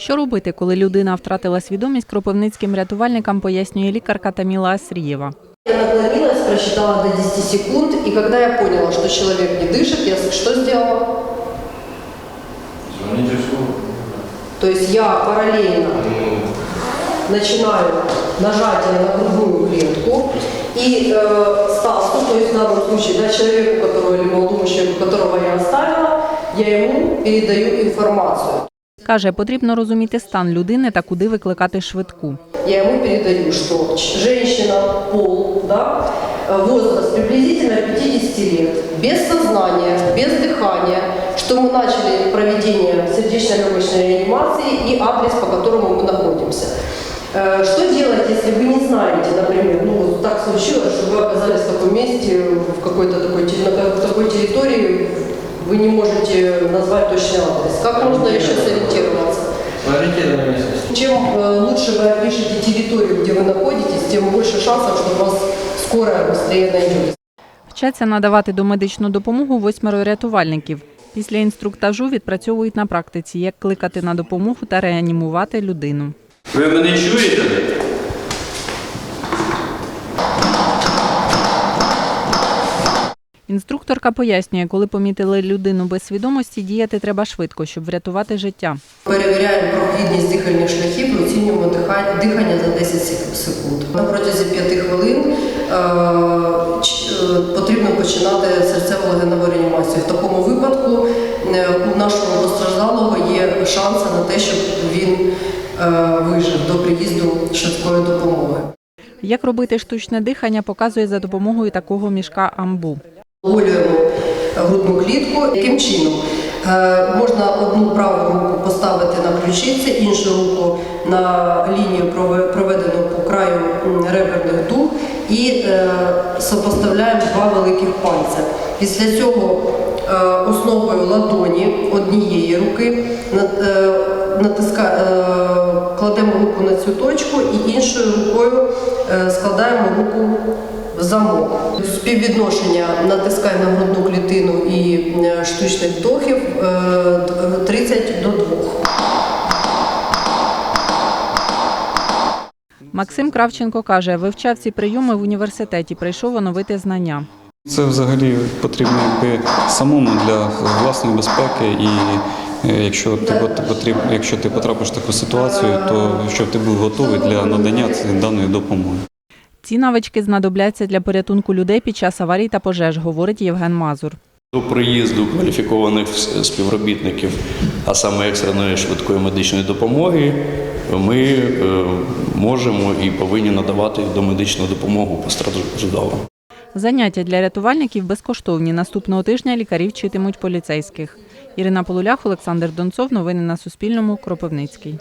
Що робити, коли людина втратила свідомість, кропивницьким рятувальникам пояснює лікарка Таміла Асрієва. Я наклонилась, просчитала до 10 секунд, и когда я поняла, что человек не дышит, я что сделала? Звоните в службу. То есть я параллельно начинаю нажатие на грудную клетку и э, Стасу, то есть в данном случае да, человеку, которого или молодому человеку, которого я оставила, я ему передаю информацию. Каже, потрібно розуміти стан людини та куди викликати швидку. Я ему передаю, что ч- женщина, пол, да, э, возраст приблизительно 50 лет, без сознания, без дыхания, что мы начали проведение сердечно-легочной реанимации и адрес, по которому мы находимся. Э, Что делать, если вы не знаете, например, ну вот так случилось, что вы оказались в таком месте, в какой-то такой, те- на ка- такой территории, вы не можете назвать точный адрес. Как можно еще сориентироваться? Ориентированная местность. Чем э, лучше вы опишете территорию, где вы находитесь, тем больше шансов, что вас скорая быстрее найдет. Вчаться надавати домедичну допомогу восьмеро рятувальників. Після інструктажу відпрацьовують на практиці, як кликати на допомогу та реанімувати людину. Ви мене чуєте? Інструкторка пояснює, коли помітили людину без свідомості, діяти треба швидко, щоб врятувати життя. Перевіряємо прохідність дихальних шляхів, оцінюємо дихання, за 10 секунд. На протязі 5 хвилин е, е, потрібно починати серцево-легеневу реанімацію. В такому випадку е, у нашого постраждалого є шанси на те, щоб він вижив до приїзду швидкої допомоги. Як робити штучне дихання, показує за допомогою такого мішка амбу. Оголюємо грудну клітку. Яким чином? Е, Можна одну праву руку поставити на ключиці, іншу руку на лінію проведену по краю реберних дуг і е, сопоставляємо два великих пальця. Після цього е, основою ладоні однієї руки кладемо руку на цю точку і іншою рукою складаємо руку замок. Співвідношення натискань на грудну клітину і е, штучних вдохів е, 30 до 2. Максим Кравченко каже, вивчав ці прийоми в університеті, прийшов оновити знання. Це взагалі потрібно якби самому для власної безпеки, і е, якщо ти пот- потріб, якщо ти потрапиш в таку ситуацію, то щоб ти був готовий для надання цієї даної допомоги. Ці навички знадобляться для порятунку людей під час аварій та пожеж, говорить Євген Мазур. До приїзду кваліфікованих співробітників, а саме екстреної швидкої медичної допомоги, ми е, можемо і повинні надавати домедичну допомогу постраждалим. Заняття для рятувальників безкоштовні. Наступного тижня лікарі вчитимуть поліцейських. Ірина Полулях, Олександр Донцов. Новини на Суспільному. Кропивницький.